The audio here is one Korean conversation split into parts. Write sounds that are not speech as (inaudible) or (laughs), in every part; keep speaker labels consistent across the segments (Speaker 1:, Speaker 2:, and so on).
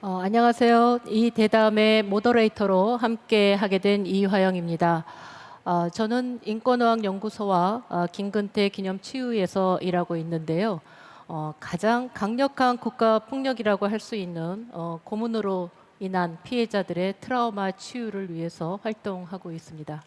Speaker 1: 어, 안녕하세요. 이 대담의 모더레이터로 함께 하게 된 이화영입니다. 어, 저는 인권어학 연구소와 어, 김근태 기념치유에서 일하고 있는데요. 어, 가장 강력한 국가 폭력이라고 할 수 있는 어, 고문으로 인한 피해자들의 트라우마 치유를 위해서 활동하고 있습니다.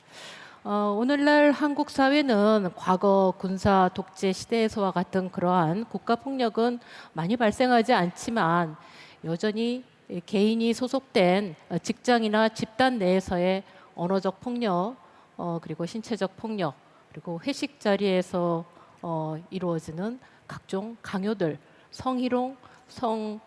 Speaker 1: 어, 오늘날 한국 사회는 과거 군사 독재 시대에서와 같은 그러한 국가 폭력은 많이 발생하지 않지만 여전히 개인이 소속된 어, 직장이나 집단 내에서의 언어적 폭력, 어, 그리고 신체적 폭력, 그리고 회식 자리에서 어, 이루어지는 각종 강요들, 성희롱, 성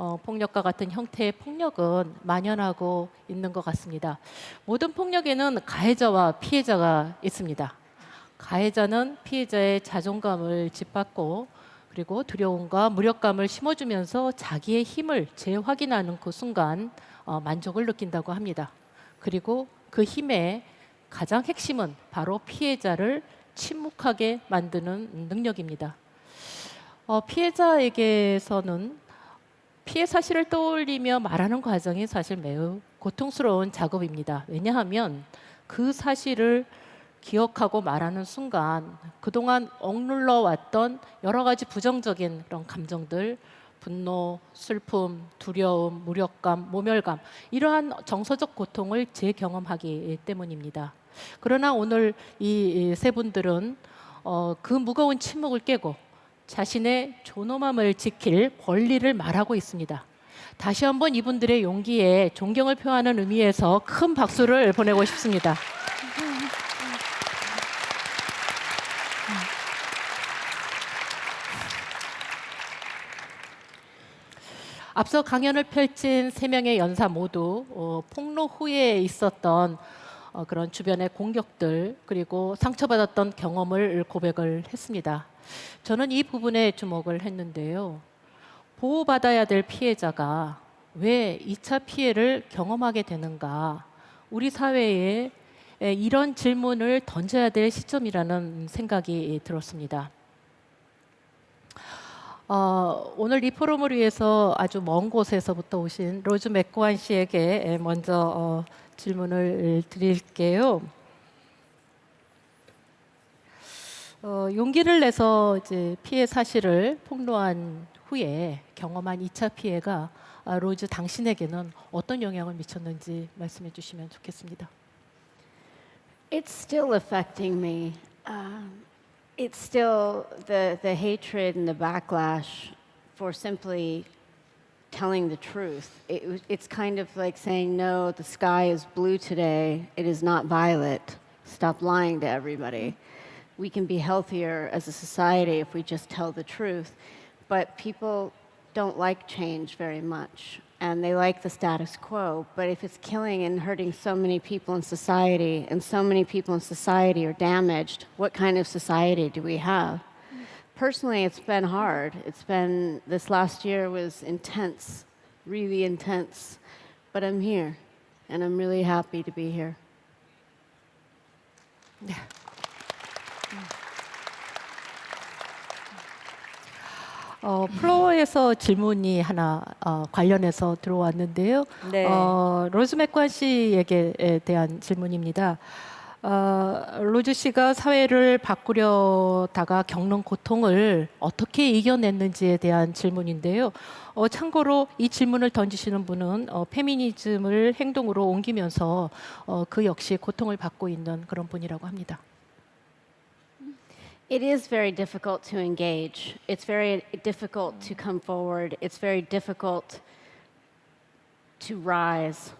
Speaker 1: 어, 폭력과 같은 형태의 폭력은 만연하고 있는 것 같습니다. 모든 폭력에는 가해자와 피해자가 있습니다. 가해자는 피해자의 자존감을 짓밟고 그리고 두려움과 무력감을 심어주면서 자기의 힘을 재확인하는 그 순간 어, 만족을 느낀다고 합니다. 그리고 그 힘의 가장 핵심은 바로 피해자를 침묵하게 만드는 능력입니다. 어, 피해자에게서는 피해 사실을 떠올리며 말하는 과정이 사실 매우 고통스러운 작업입니다. 왜냐하면 그 사실을 기억하고 말하는 순간 그동안 억눌러 왔던 여러 가지 부정적인 그런 감정들 분노, 슬픔, 두려움, 무력감, 모멸감 이러한 정서적 고통을 재경험하기 때문입니다. 그러나 오늘 이 세 분들은 어, 그 무거운 침묵을 깨고 자신의 존엄함을 지킬 권리를 말하고 있습니다. 다시 한번 이분들의 용기에 존경을 표하는 의미에서 큰 박수를 보내고 싶습니다. 앞서 강연을 펼친 세 명의 연사 모두 어, 폭로 후에 있었던 어, 그런 주변의 공격들 그리고 상처받았던 경험을 고백을 했습니다. 저는 이 부분에 주목을 했는데요. 보호받아야 될 피해자가 왜 2차 피해를 경험하게 되는가? 우리 사회에 에, 이런 질문을 던져야 될 시점이라는 생각이 들었습니다. 어, 오늘 이 포럼을 위해서 아주 먼 곳에서부터 오신 로즈 맥고한 씨에게 먼저 어, 질문을 드릴게요. 어, 용기를 내서 이제 피해 사실을 폭로한 후에 경험한 2차 피해가 아, 로즈 당신에게는 어떤 영향을 미쳤는지 말씀해 주시면 좋겠습니다.
Speaker 2: It's still affecting me. Um, it's still the, the hatred and the backlash for simply telling the truth. It, was- it's kind of like saying, no, the sky is blue today, it is not violet. Stop lying to everybody. We can be healthier as a society if we just tell the truth. But people don't like change very much, and they like the status quo. But if it's killing and hurting so many people in society, and so many people in society are damaged, what kind of society do we have? Personally, it's been hard. It's been, this last year was intense, really intense. But I'm here, and I'm really happy to be here.
Speaker 1: 어, 플로어에서 질문이 하나 어, 관련해서 들어왔는데요.
Speaker 3: 네.
Speaker 1: 어, 로즈 맥관 씨에게 대한 질문입니다. 어, 로즈 씨가 사회를 바꾸려다가 겪는 고통을 어떻게 이겨냈는지에 대한 질문인데요. 어, 참고로 이 질문을 던지시는 분은 어, 페미니즘을 행동으로 옮기면서 어, 그 역시 고통을 받고 있는 그런 분이라고 합니다.
Speaker 2: It is very difficult to engage. It's very difficult to come forward. It's very difficult to rise.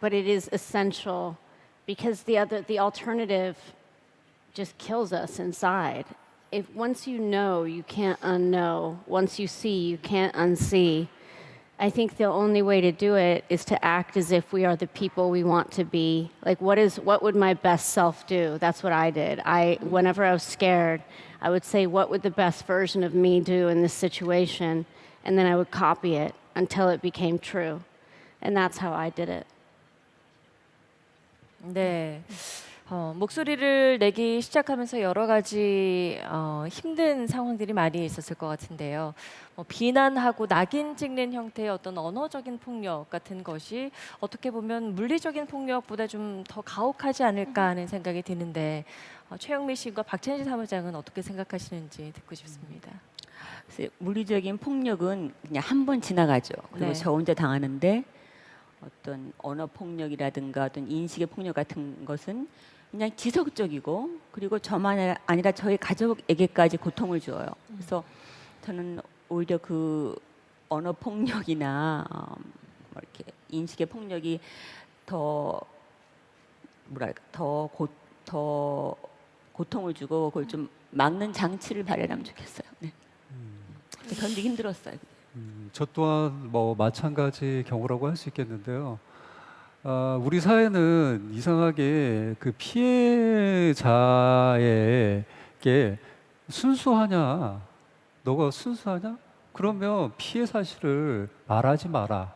Speaker 2: But it is essential because the other the alternative just kills us inside. If once you know, you can't unknow. Once you see, you can't unsee. I think the only way to do it is to act as if we are the people we want to be. Like what is what would my best self do? That's what I did. I whenever I was scared, I would say what would the best version of me do in this situation and then I would copy it until it became true. And that's how I did it.
Speaker 3: 네. 어, 목소리를 내기 시작하면서 여러 가지 어, 힘든 상황들이 많이 있었을 것 같은데요. 뭐 비난하고 낙인 찍는 형태의 어떤 언어적인 폭력 같은 것이 어떻게 보면 물리적인 폭력보다 좀 더 가혹하지 않을까 하는 생각이 드는데 어, 최영미 씨과 박찬지 사무장은 어떻게 생각하시는지 듣고 싶습니다.
Speaker 4: 그래서 물리적인 폭력은 그냥 한 번 지나가죠. 그리고
Speaker 3: 네.
Speaker 4: 저 혼자 당하는데 어떤 언어 폭력이라든가 어떤 인식의 폭력 같은 것은 그냥 지속적이고 그리고 저만 아니라 저희 가족에게까지 고통을 줘요. 그래서 저는 오히려 그 언어 폭력이나 어, 뭐 이렇게 인식의 폭력이 더 뭐랄까 더고더 고통을 주고 그걸 좀 막는 장치를 마련하면 좋겠어요. 네. 견디기 힘들었어요.
Speaker 5: 음, 저 또한 뭐 마찬가지 경우라고 할 수 있겠는데요. 아, 우리 사회는 이상하게 그 피해자에게 순수하냐, 너가 순수하냐? 그러면 피해 사실을 말하지 마라.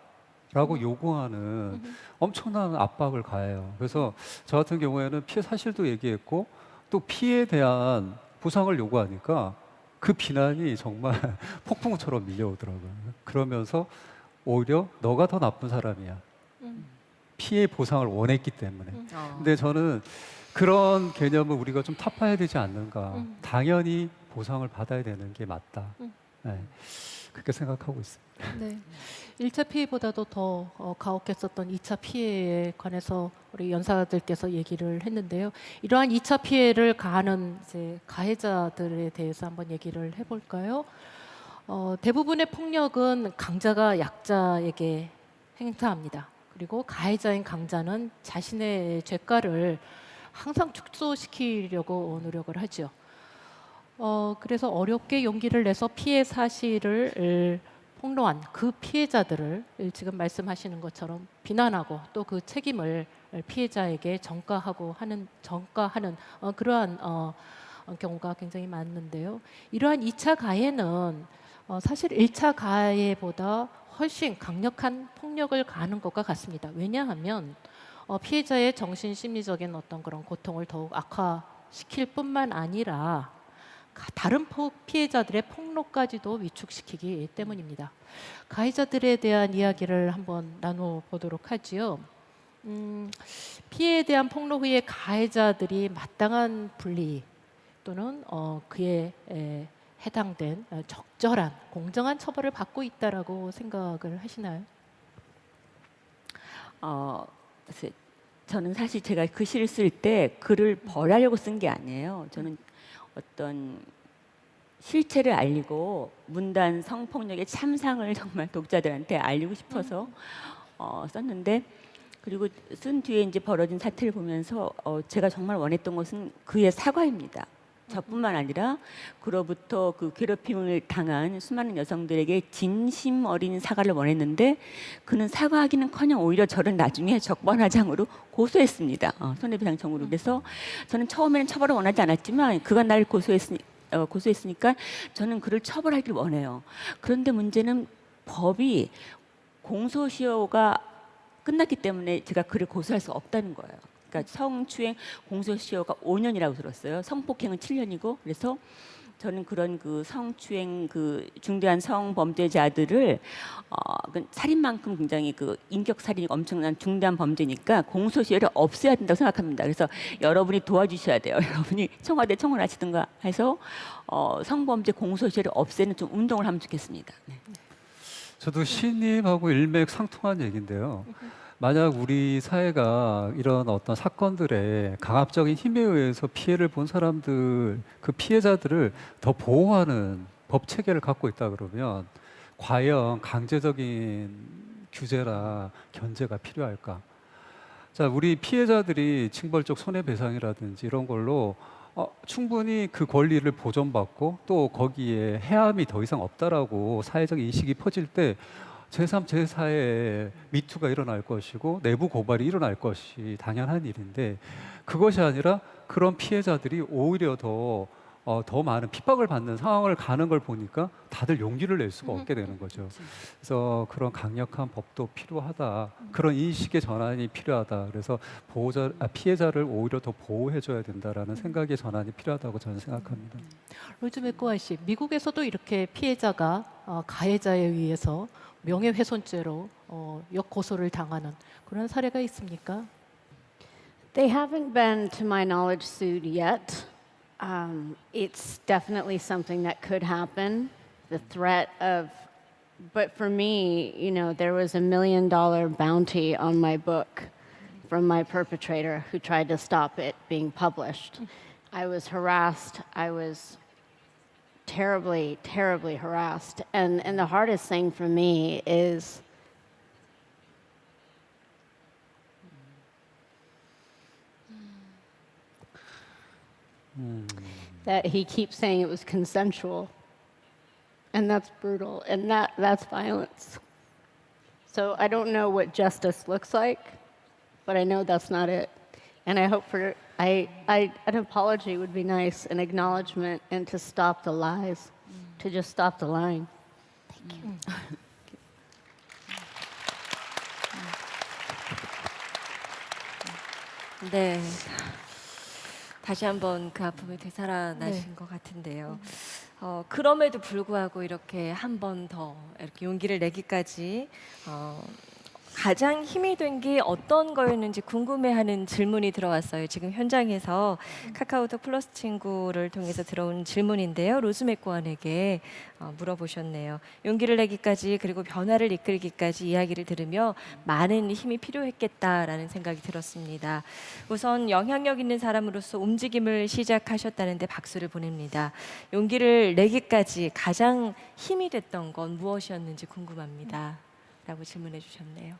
Speaker 5: 라고 요구하는 엄청난 압박을 가해요. 그래서 저 같은 경우에는 피해 사실도 얘기했고 또 피해에 대한 보상을 요구하니까 그 비난이 정말 (laughs) 폭풍처럼 밀려오더라고요. 그러면서 오히려 너가 더 나쁜 사람이야.
Speaker 1: 음.
Speaker 5: 피해 보상을 원했기 때문에.
Speaker 3: 어.
Speaker 5: 근데 저는 그런 개념을 우리가 좀 타파해야 되지 않는가.
Speaker 1: 음.
Speaker 5: 당연히 보상을 받아야 되는 게 맞다.
Speaker 1: 음.
Speaker 5: 네. 그렇게 생각하고 있습니다.
Speaker 1: 네. 1차 피해보다도 더 어, 가혹했었던 2차 피해에 관해서 우리 연사들께서 얘기를 했는데요. 이러한 2차 피해를 가하는 이제 가해자들에 대해서 한번 얘기를 해볼까요? 어, 대부분의 폭력은 강자가 약자에게 행사합니다. 그리고 가해자인 강자는 자신의 죄가를 항상 축소시키려고 노력을 하죠. 어, 그래서 어렵게 용기를 내서 피해 사실을 을, 폭로한 그 피해자들을 지금 말씀하시는 것처럼 비난하고 또 그 책임을 피해자에게 전가하고 하는 전가하는 어, 그러한 어, 어, 경우가 굉장히 많은데요. 이러한 2차 가해는 어, 사실 1차 가해보다 훨씬 강력한 폭력을 가하는 것과 같습니다. 왜냐하면 어, 피해자의 정신 심리적인 어떤 그런 고통을 더욱 악화시킬 뿐만 아니라 가- 다른 포- 피해자들의 폭로까지도 위축시키기 때문입니다. 가해자들에 대한 이야기를 한번 나눠보도록 하지요. 음, 피해에 대한 폭로 후에 가해자들이 마땅한 분리 또는 어, 그에 에, 해당된 어, 적절한 공정한 처벌을 받고 있다라고 생각을 하시나요?
Speaker 4: 어, 저는 사실 제가 그 시를 쓸 때 글을 벌하려고 쓴 게 아니에요. 저는 어떤 실체를 알리고 문단 성폭력의 참상을 (laughs) 정말 독자들한테 알리고 싶어서 어, 썼는데 그리고 쓴 뒤에 이제 벌어진 사태를 보면서 어, 제가 정말 원했던 것은 그의 사과입니다. 저뿐만 아니라 그로부터 그 괴롭힘을 당한 수많은 여성들에게 진심 어린 사과를 원했는데 그는 사과하기는커녕 오히려 저를 나중에 적반하장으로 고소했습니다. 어, 손해배상 청구를 그래서 저는 처음에는 처벌을 원하지 않았지만 그가 날 고소했으니 어, 고소했으니까 저는 그를 처벌하기를 원해요. 그런데 문제는 법이 공소시효가 끝났기 때문에 제가 그를 고소할 수 없다는 거예요. 그러니까 성추행 공소시효가 5년이라고 들었어요. 성폭행은 7년이고 그래서 저는 그런 그 성추행 그 중대한 성범죄자들을 어, 그 살인만큼 굉장히 그 인격 살인이 엄청난 중대한 범죄니까 공소시효를 없애야 된다고 생각합니다. 그래서 여러분이 도와주셔야 돼요. (laughs) 여러분이 청와대 청원하시든가 해서 어, 성범죄 공소시효를 없애는 좀 운동을 하면 좋겠습니다. 네.
Speaker 5: 저도 시님하고 일맥상통한 얘기인데요. 만약 우리 사회가 이런 어떤 사건들에 강압적인 힘에 의해서 피해를 본 사람들, 그 피해자들을 더 보호하는 법 체계를 갖고 있다 그러면 과연 강제적인 규제나 견제가 필요할까? 자, 우리 피해자들이 징벌적 손해배상이라든지 이런 걸로 어, 충분히 그 권리를 보존받고 또 거기에 해함이 더 이상 없다라고 사회적 인식이 퍼질 때 제3, 제4의 미투가 일어날 것이고 내부 고발이 일어날 것이 당연한 일인데 그것이 아니라 그런 피해자들이 오히려 더 어, 더 많은 핍박을 받는 상황을 가는 걸 보니까 다들 용기를 낼 수가 없게 되는 거죠. 그래서 그런 강력한 법도 필요하다. 그런 인식의 전환이 필요하다. 그래서 보호자, 아, 피해자를 오히려 더 보호해줘야 된다라는 생각의 전환이 필요하다고 저는 생각합니다.
Speaker 1: 로즈 맥고한 씨, 미국에서도 이렇게 피해자가 어, 가해자에 의해서 명예훼손죄로 어, 역고소를 당하는 그런 사례가 있습니까?
Speaker 2: They haven't been, to my knowledge, sued yet. Um, it's definitely something that could happen. The threat of, but for me, you know, there was a million dollar bounty on my book from my perpetrator who tried to stop it being published. I was harassed. I was terribly, terribly harassed. And, and the hardest thing for me is that he keeps saying it was consensual. And that's brutal. And that, that's violence. So I don't know what justice looks like, but I know that's not it. And I hope for I, I an apology would be nice, an acknowledgement, and to stop the lies, to just stop the lying.
Speaker 3: 네. 다시 한번 그 아픔이 되살아나신
Speaker 1: 네.
Speaker 3: 것 같은데요. 어, 그럼에도 불구하고 이렇게 한 번 더 이렇게 용기를 내기까지 어, 가장 힘이 된 게 어떤 거였는지 궁금해하는 질문이 들어왔어요. 지금 현장에서 카카오톡 플러스 친구를 통해서 들어온 질문인데요. 로즈맥고안에게 어, 물어보셨네요. 용기를 내기까지 그리고 변화를 이끌기까지 이야기를 들으며 많은 힘이 필요했겠다라는 생각이 들었습니다. 우선 영향력 있는 사람으로서 움직임을 시작하셨다는데 박수를 보냅니다. 용기를 내기까지 가장 힘이 됐던 건 무엇이었는지 궁금합니다. 라고 질문해 주셨네요.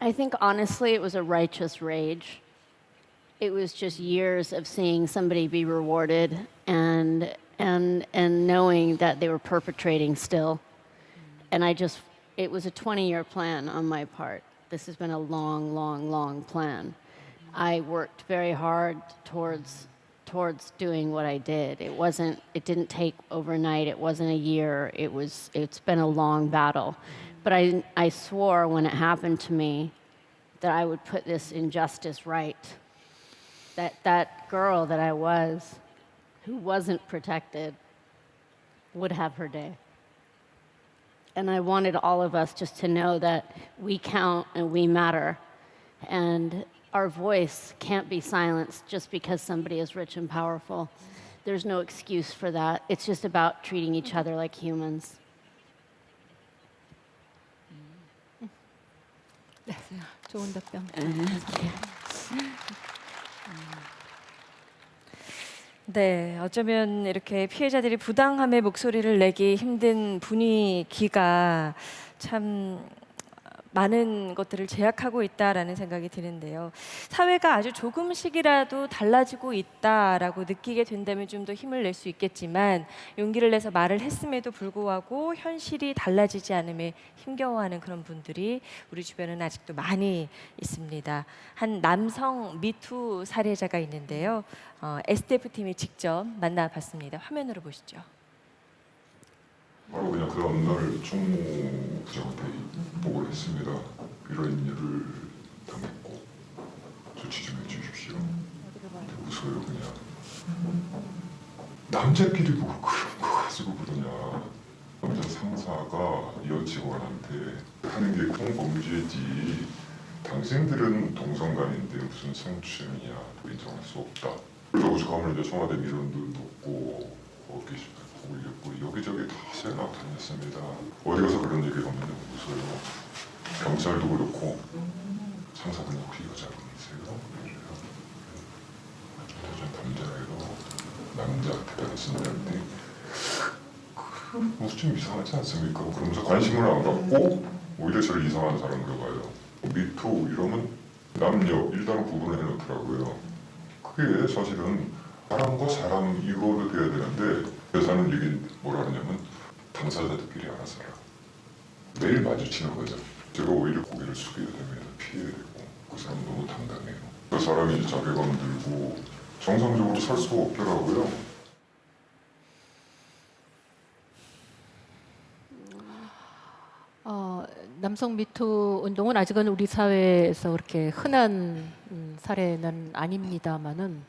Speaker 2: I think honestly, it was a righteous rage. It was just years of seeing somebody be rewarded and and and knowing that they were perpetrating still. And I just it was a 20-year plan on my part. This has been a long, long, long plan. I worked very hard towards towards doing what I did. It wasn't it didn't take overnight. It wasn't a year. It was it's been a long battle. But I I swore when it happened to me that I would put this injustice right. That that girl that I was who wasn't protected would have her day. And I wanted all of us just to know that we count and we matter. And our voice can't be silenced just because somebody is rich and powerful. There's no excuse for that. It's just about treating each other like humans.
Speaker 1: 좋은 답변.
Speaker 3: 네, 어쩌면 이렇게 피해자들이 부당함의 목소리를 내기 힘든 분위기가 참 많은 것들을 제약하고 있다라는 생각이 드는데요. 사회가 아주 조금씩이라도 달라지고 있다라고 느끼게 된다면 좀 더 힘을 낼 수 있겠지만 용기를 내서 말을 했음에도 불구하고 현실이 달라지지 않음에 힘겨워하는 그런 분들이 우리 주변은 아직도 많이 있습니다. 한 남성 미투 사례자가 있는데요. 어, STF 팀이 직접 만나봤습니다. 화면으로 보시죠.
Speaker 6: 바로 그냥 그 다음날 총무 부장한테 보고를 했습니다. 이런 일을 당했고 조치 좀 해주십시오. 웃어요 그냥. 남자끼리 보고 그런 거 가지고 그러냐. 남자 상사가 여 직원한테 하는 게 공범죄지. 당신들은 동성간인데 무슨 성추행이야 인정할 수 없다. 그래서 오죽하면 이제 청와대 민원도 넣고 어깨 올렸고 여기저기 다 세나 다녔습니다. 어디 가서 그런 얘기 하면 웃어요. 경찰도 그렇고 상사분 혹시 여자분이세요? 전 남자예요. 남자한테 말씀드렸는데 그 무슨 좀 이상하지 않습니까? 그러면서 관심을 안 갖고 오히려 저를 이상한 사람으로 봐요. 미투 이러면 남녀 일단 구분을 해놓더라고요. 그게 사실은 사람과 사람 이거로 돼야 되는데 회사는 얘기 뭐라 그러냐면 당사자들끼리 알아서 하라. 매일 마주치는 거죠. 제가 오히려 고개를 숙이게 되면 피해야 되고 그 사람 너무 당당해요. 그 사람이 자괴감 들고
Speaker 7: 정상적으로 살 수가 없더라고요.
Speaker 1: 어, 남성 미투 운동은 아직은 우리 사회에서 그렇게 흔한 음, 사례는 아닙니다만은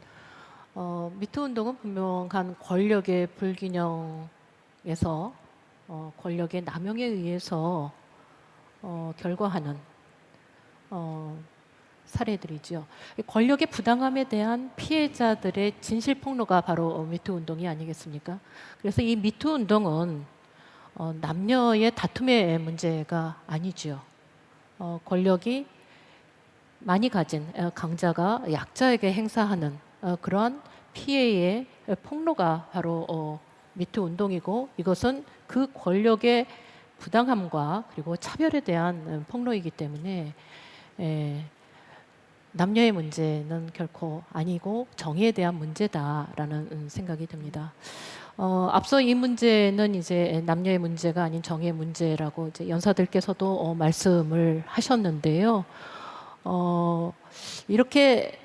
Speaker 1: 어, 미투 운동은 분명한 권력의 불균형에서 어, 권력의 남용에 의해서 어, 결과하는 어, 사례들이죠. 이 권력의 부당함에 대한 피해자들의 진실 폭로가 바로 어, 미투 운동이 아니겠습니까? 그래서 이 미투 운동은 어, 남녀의 다툼의 문제가 아니죠. 어, 권력이 많이 가진 어, 강자가 약자에게 행사하는 어, 그러한 피해의 폭로가 바로 어, 미투 운동이고 이것은 그 권력의 부당함과 그리고 차별에 대한 음, 폭로이기 때문에 에, 남녀의 문제는 결코 아니고 정의에 대한 문제다라는 음, 생각이 듭니다. 어, 앞서 이 문제는 이제 남녀의 문제가 아닌 정의의 문제라고 이제 연사들께서도 어, 말씀을 하셨는데요. 어, 이렇게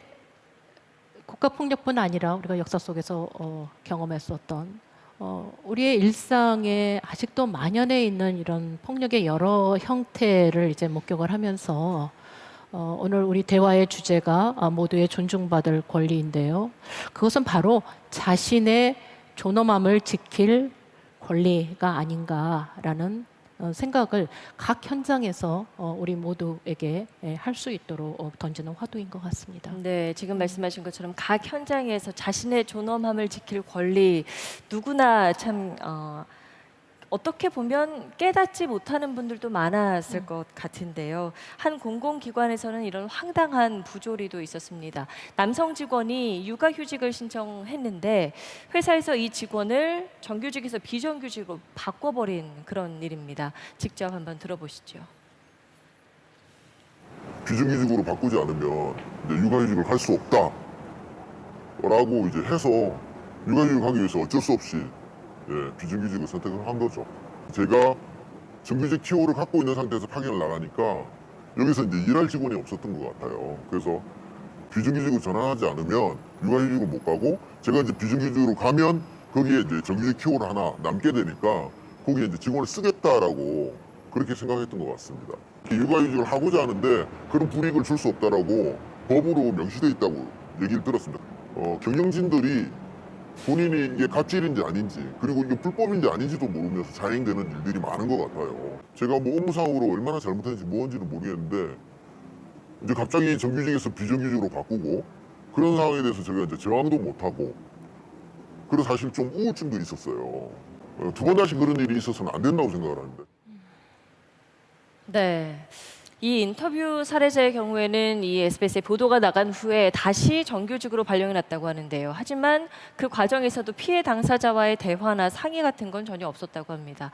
Speaker 1: 국가 폭력뿐 아니라 우리가 역사 속에서 어, 경험했었던 어, 우리의 일상에 아직도 만연해 있는 이런 폭력의 여러 형태를 이제 목격을 하면서 어, 오늘 우리 대화의 주제가 아, 모두의 존중받을 권리인데요. 그것은 바로 자신의 존엄함을 지킬 권리가 아닌가라는 어, 생각을 각 현장에서 어, 우리 모두에게 할 수 있도록 어, 던지는 화두인 것 같습니다.
Speaker 3: 네, 지금 말씀하신 것처럼 각 현장에서 자신의 존엄함을 지킬 권리 누구나 참 어, 어떻게 보면 깨닫지 못하는 분들도 많았을 것 같은데요. 한 공공기관에서는 이런 황당한 부조리도 있었습니다. 남성 직원이 육아휴직을 신청했는데 회사에서 이 직원을 정규직에서 비정규직으로 바꿔버린 그런 일입니다. 직접 한번 들어보시죠.
Speaker 7: 비정규직으로 바꾸지 않으면 이제 육아휴직을 할 수 없다. 라고 이제 해서 육아휴직 하기 위해서 어쩔 수 없이 예, 비정규직을 선택을 한 거죠. 제가 정규직 TO를 갖고 있는 상태에서 파견을 나가니까 여기서 이제 일할 직원이 없었던 것 같아요. 그래서 비정규직으로 전환하지 않으면 육아휴직을 못 가고 제가 이제 비정규직으로 가면 거기에 이제 정규직 TO를 하나 남게 되니까 거기에 이제 직원을 쓰겠다라고 그렇게 생각했던 것 같습니다. 육아휴직을 하고자 하는데 그런 불이익을 줄 수 없다라고 법으로 명시돼 있다고 얘기를 들었습니다. 어, 경영진들이 본인이 이게 갑질인지 아닌지 그리고 이게 불법인지 아닌지도 모르면서 자행되는 일들이 많은 것 같아요. 제가 뭐 업무상으로 얼마나 잘못했는지 뭔지는 모르겠는데 이제 갑자기 정규직에서 비정규직으로 바꾸고 그런 상황에 대해서 제가 이제 저항도 못하고 그래서 사실 좀 우울증도 있었어요. 어, 두번 다시 그런 일이 있어서는 안 된다고 생각을 하는데.
Speaker 3: 네. 이 인터뷰 사례자의 경우에는 이 SBS에 보도가 나간 후에 다시 정규직으로 발령이 났다고 하는데요. 하지만 그 과정에서도 피해 당사자와의 대화나 상의 같은 건 전혀 없었다고 합니다.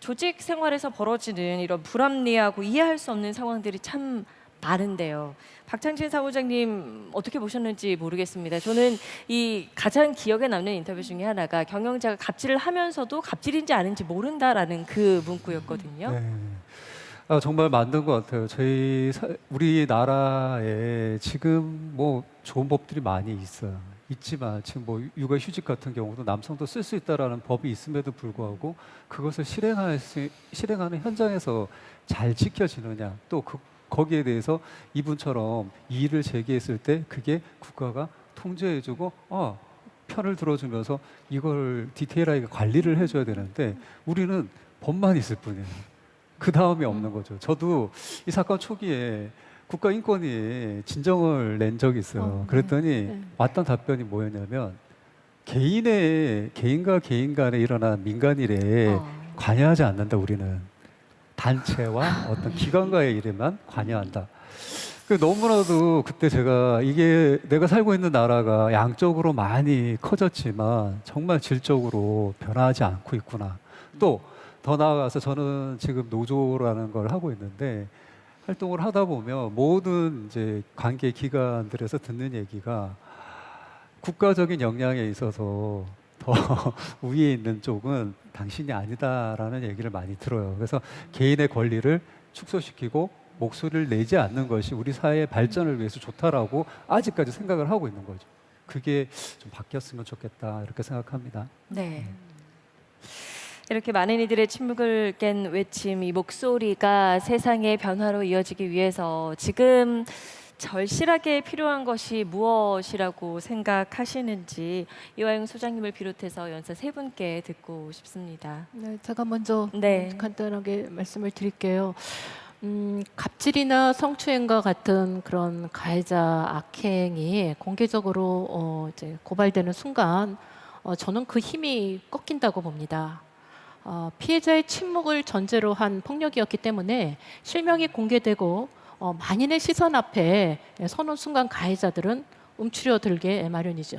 Speaker 3: 조직 생활에서 벌어지는 이런 불합리하고 이해할 수 없는 상황들이 참 많은데요. 박창진 사무장님 어떻게 보셨는지 모르겠습니다. 저는 이 가장 기억에 남는 인터뷰 중에 하나가 경영자가 갑질을 하면서도 갑질인지 아닌지 모른다라는 그 문구였거든요.
Speaker 5: 네. 아, 정말 맞는 것 같아요. 저희 사- 우리나라에 지금 뭐 좋은 법들이 많이 있어요. 있지만 지금 뭐 육아휴직 같은 경우도 남성도 쓸 수 있다라는 법이 있음에도 불구하고 그것을 실행할 수, 실행하는 현장에서 잘 지켜지느냐 또 그, 거기에 대해서 이분처럼 이의를 제기했을 때 그게 국가가 통제해주고 어, 편을 들어주면서 이걸 디테일하게 관리를 해줘야 되는데 우리는 법만 있을 뿐이에요. 그 다음이 없는 거죠. 저도 이 사건 초기에 국가인권위 진정을 낸 적이 있어요.
Speaker 1: 어, 네.
Speaker 5: 그랬더니
Speaker 1: 네.
Speaker 5: 왔던 답변이 뭐였냐면 개인의 개인과 개인 간에 일어난 민간일에
Speaker 3: 어.
Speaker 5: 관여하지 않는다. 우리는 단체와 어떤 기관과의 일에만 관여한다. 그 너무나도 그때 제가 이게 내가 살고 있는 나라가 양적으로 많이 커졌지만 정말 질적으로 변하지 않고 있구나. 또 더 나아가서 저는 지금 노조라는 걸 하고 있는데 활동을 하다 보면 모든 이제 관계 기관들에서 듣는 얘기가 국가적인 역량에 있어서 더 (laughs) 위에 있는 쪽은 당신이 아니다라는 얘기를 많이 들어요. 그래서 개인의 권리를 축소시키고 목소리를 내지 않는 것이 우리 사회의 발전을 위해서 좋다라고 아직까지 생각을 하고 있는 거죠. 그게 좀 바뀌었으면 좋겠다 이렇게 생각합니다.
Speaker 3: 네. 이렇게 많은 이들의 침묵을 깬 외침, 이 목소리가 세상의 변화로 이어지기 위해서 지금 절실하게 필요한 것이 무엇이라고 생각하시는지 이화영 소장님을 비롯해서 연사 세 분께 듣고 싶습니다.
Speaker 1: 네, 제가 먼저
Speaker 3: 네.
Speaker 1: 간단하게 말씀을 드릴게요. 음, 갑질이나 성추행과 같은 그런 가해자 악행이 공개적으로 어, 이제 고발되는 순간 어, 저는 그 힘이 꺾인다고 봅니다. 어, 피해자의 침묵을 전제로 한 폭력이었기 때문에 실명이 공개되고 어, 만인의 시선 앞에 서는 순간 가해자들은 움츠려들게 마련이죠.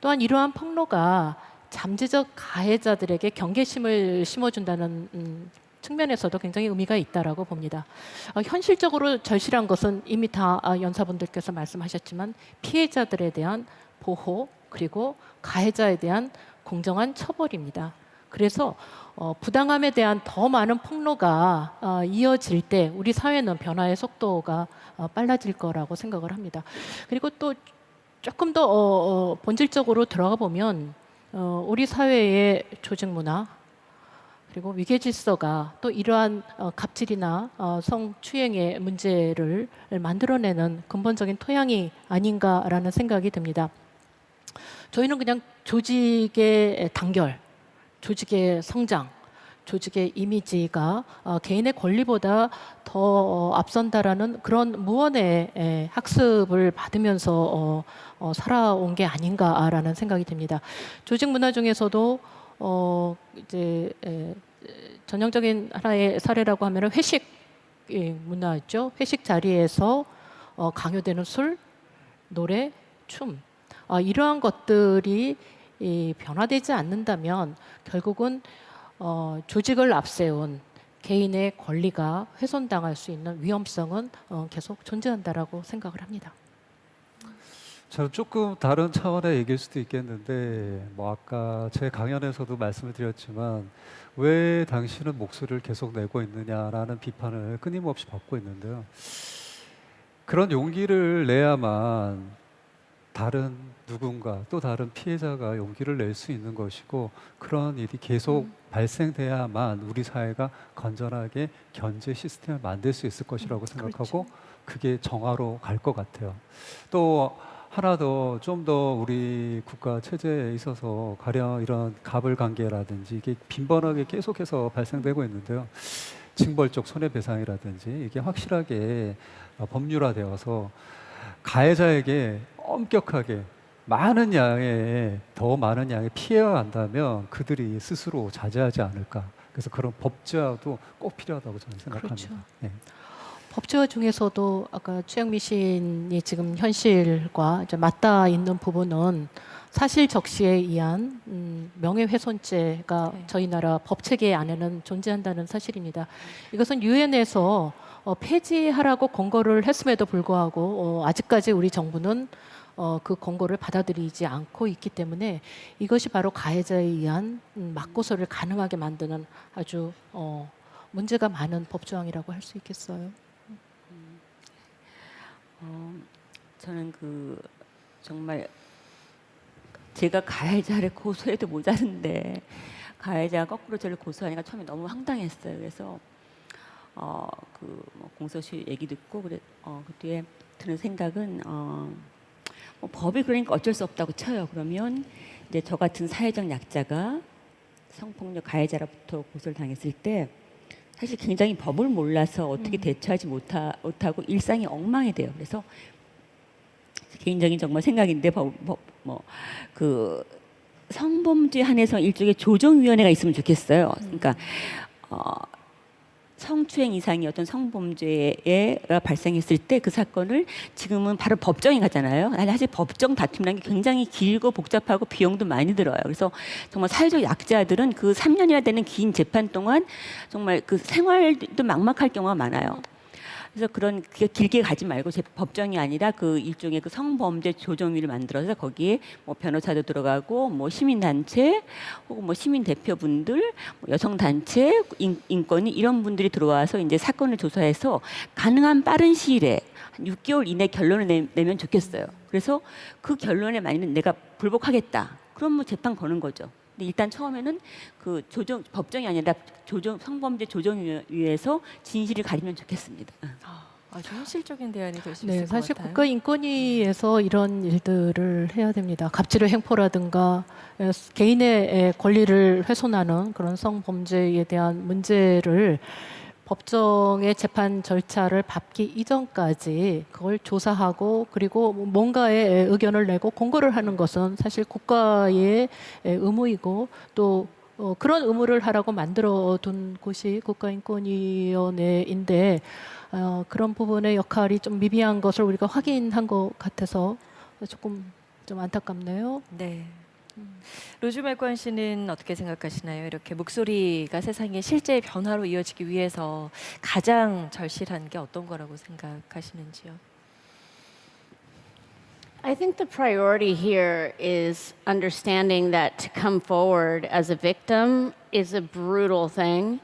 Speaker 1: 또한 이러한 폭로가 잠재적 가해자들에게 경계심을 심어준다는 음, 측면에서도 굉장히 의미가 있다라고 봅니다. 어, 현실적으로 절실한 것은 이미 다 아, 연사분들께서 말씀하셨지만 피해자들에 대한 보호 그리고 가해자에 대한 공정한 처벌입니다. 그래서 어, 부당함에 대한 더 많은 폭로가 어, 이어질 때 우리 사회는 변화의 속도가 어, 빨라질 거라고 생각을 합니다. 그리고 또 조금 더 어, 어, 본질적으로 들어가 보면 어, 우리 사회의 조직 문화 그리고 위계 질서가 또 이러한 어, 갑질이나 어, 성추행의 문제를 만들어내는 근본적인 토양이 아닌가라는 생각이 듭니다. 저희는 그냥 조직의 단결, 조직의 성장, 조직의 이미지가 어, 개인의 권리보다 더 어, 앞선다라는 그런 무언의 에, 학습을 받으면서 어, 어, 살아온 게 아닌가라는 생각이 듭니다. 조직 문화 중에서도 어, 이제 에, 전형적인 하나의 사례라고 하면 회식 예, 문화였죠. 회식 자리에서 어, 강요되는 술, 노래, 춤 어, 이러한 것들이 이, 변화되지 않는다면 결국은 어, 조직을 앞세운 개인의 권리가 훼손당할 수 있는 위험성은 어, 계속 존재한다라고 생각을 합니다.
Speaker 5: 저는 조금 다른 차원의 얘기일 수도 있겠는데 뭐 아까 제 강연에서도 말씀을 드렸지만 왜 당신은 목소리를 계속 내고 있느냐라는 비판을 끊임없이 받고 있는데요. 그런 용기를 내야만 다른 누군가 또 다른 피해자가 용기를 낼 수 있는 것이고 그런 일이 계속 발생돼야만 우리 사회가 건전하게 견제 시스템을 만들 수 있을 것이라고 생각하고 그게 정화로 갈 것 같아요. 또 하나 더 좀 더 우리 국가 체제에 있어서 가령 이런 갑을 관계라든지 이게 빈번하게 계속해서 발생되고 있는데요. 징벌적 손해배상이라든지 이게 확실하게 어, 법률화되어서 가해자에게 엄격하게 많은 양의 더 많은 양의 피해가 간다면 그들이 스스로 자제하지 않을까. 그래서 그런 법제화도 꼭 필요하다고 저는 생각합니다.
Speaker 1: 그렇죠.
Speaker 5: 네.
Speaker 1: 법제화 중에서도 아까 최영미 시인이 지금 현실과 이제 맞닿아 있는 부분은 사실 적시에 의한 음, 명예훼손죄가
Speaker 3: 네.
Speaker 1: 저희 나라 법 체계 안에는 존재한다는 사실입니다. 이것은 유엔에서 어, 폐지하라고 권고를 했음에도 불구하고 어, 아직까지 우리 정부는 어, 그 권고를 받아들이지 않고 있기 때문에 이것이 바로 가해자에 의한 음, 맞고소를 가능하게 만드는 아주 어, 문제가 많은 법조항이라고 할 수 있겠어요.
Speaker 4: 어, 저는 그 정말 제가 가해자를 고소해도 모자른데 가해자가 거꾸로 저를 고소하니까 처음에 너무 황당했어요. 그래서 어그뭐 공소시 얘기 듣고 그래 어그 뒤에 드는 생각은 어. 뭐 법이 그러니까 어쩔 수 없다고 쳐요. 그러면 이제 저 같은 사회적 약자가 성폭력 가해자로부터 고소를 당했을 때 사실 굉장히 법을 몰라서 어떻게 대처하지 못하, 못하고 일상이 엉망이 돼요. 그래서 개인적인 정말 생각인데 뭐그 성범죄 한해서 일종의 조정위원회가 있으면 좋겠어요. 그러니까 어, 성추행 이상의 어떤 성범죄가 발생했을 때 그 사건을 지금은 바로 법정에 가잖아요. 사실 법정 다툼이라는 게 굉장히 길고 복잡하고 비용도 많이 들어요. 그래서 정말 사회적 약자들은 그 3년이나 되는 긴 재판 동안 정말 그 생활도 막막할 경우가 많아요. 그래서 그런 그 길게 가지 말고 제 법정이 아니라 그 일종의 그 성범죄 조정위를 만들어서 거기에 뭐 변호사도 들어가고 뭐 시민 단체 혹은 뭐 시민 대표분들, 뭐 여성 단체, 인, 인권위 이런 분들이 들어와서 이제 사건을 조사해서 가능한 빠른 시일에 한 6개월 이내 결론을 내, 내면 좋겠어요. 그래서 그 결론에 만약에 내가 불복하겠다. 그럼 뭐 재판 거는 거죠. 근데 일단 처음에는 그 조정 법정이 아니라 조정 성범죄 조정위에서 진실을 가리면 좋겠습니다.
Speaker 3: 아주 현실적인 대안이 될수
Speaker 1: 네,
Speaker 3: 있을
Speaker 1: 사실
Speaker 3: 것 같아요.
Speaker 1: 국가인권위에서 이런 일들을 해야 됩니다. 갑질의 횡포라든가 에, 개인의 에, 권리를 훼손하는 그런 성범죄에 대한 문제를 법정의 재판 절차를 밟기 이전까지 그걸 조사하고 그리고 뭔가의 의견을 내고 공고를 하는 것은 사실 국가의 에, 의무이고 또 어, 그런 의무를 하라고 만들어 둔 곳이 국가인권위원회인데 어, 그런 부분의 역할이 좀 미비한 것을 우리가 확인한 것 같아서 조금 좀 안타깝네요.
Speaker 3: 네. 로즈 맥관 씨는 어떻게 생각하시나요? 이렇게 목소리가 세상의 실제 변화로 이어지기 위해서 가장 절실한 게 어떤 거라고 생각하시는지요?
Speaker 2: I think the priority here is understanding that to come forward as a victim is a brutal thing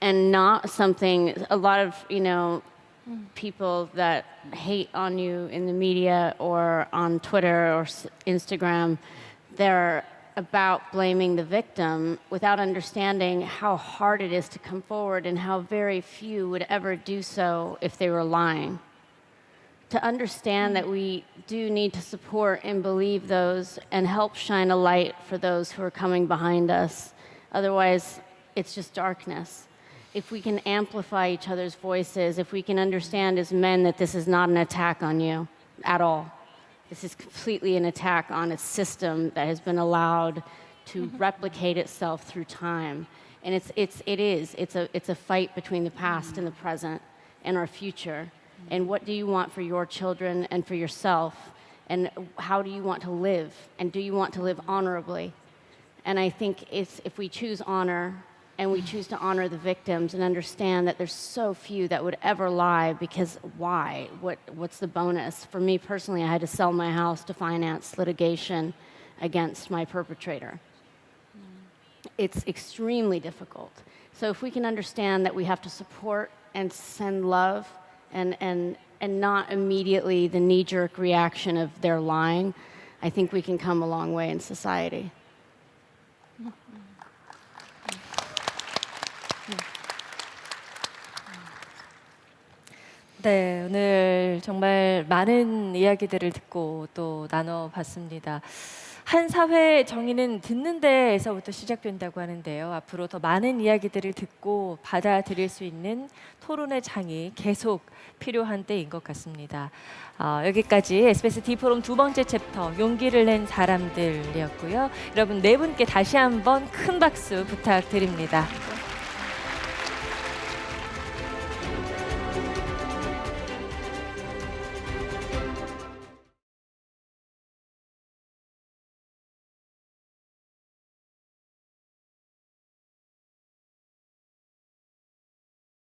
Speaker 2: and not something a lot of, you know, people that hate on you in the media or on Twitter or Instagram, they're about blaming the victim without understanding how hard it is to come forward and how very few would ever do so if they were lying to understand that we do need to support and believe those and help shine a light for those who are coming behind us. Otherwise, it's just darkness. If we can amplify each other's voices, if we can understand as men that this is not an attack on you at all, this is completely an attack on a system that has been allowed to mm-hmm. replicate itself through time. And it's, it's, it is. It's a, it's a fight between the past mm-hmm. and the present and our future. Mm-hmm. And what do you want for your children and for yourself? And how do you want to live? And do you want to live honorably? And I think it's, if we choose honor and we choose to honor the victims and understand that there's so few that would ever lie because why? What, what's the bonus? For me personally, I had to sell my house to finance litigation against my perpetrator. It's extremely difficult. So if we can understand that we have to support and send love and, and, and not immediately the knee jerk reaction of their lying, I think we can come a long way in society. Mm-hmm.
Speaker 3: 네, 오늘 정말 많은 이야기들을 듣고 또 나눠봤습니다. 한 사회 정의는 듣는 데에서부터 시작된다고 하는데요. 앞으로 더 많은 이야기들을 듣고 받아들일 수 있는 토론의 장이 계속 필요한 때인 것 같습니다. 어, 여기까지 SBS D포럼 두 번째 챕터 용기를 낸 사람들이었고요. 여러분 네 분께 다시 한번 큰 박수 부탁드립니다.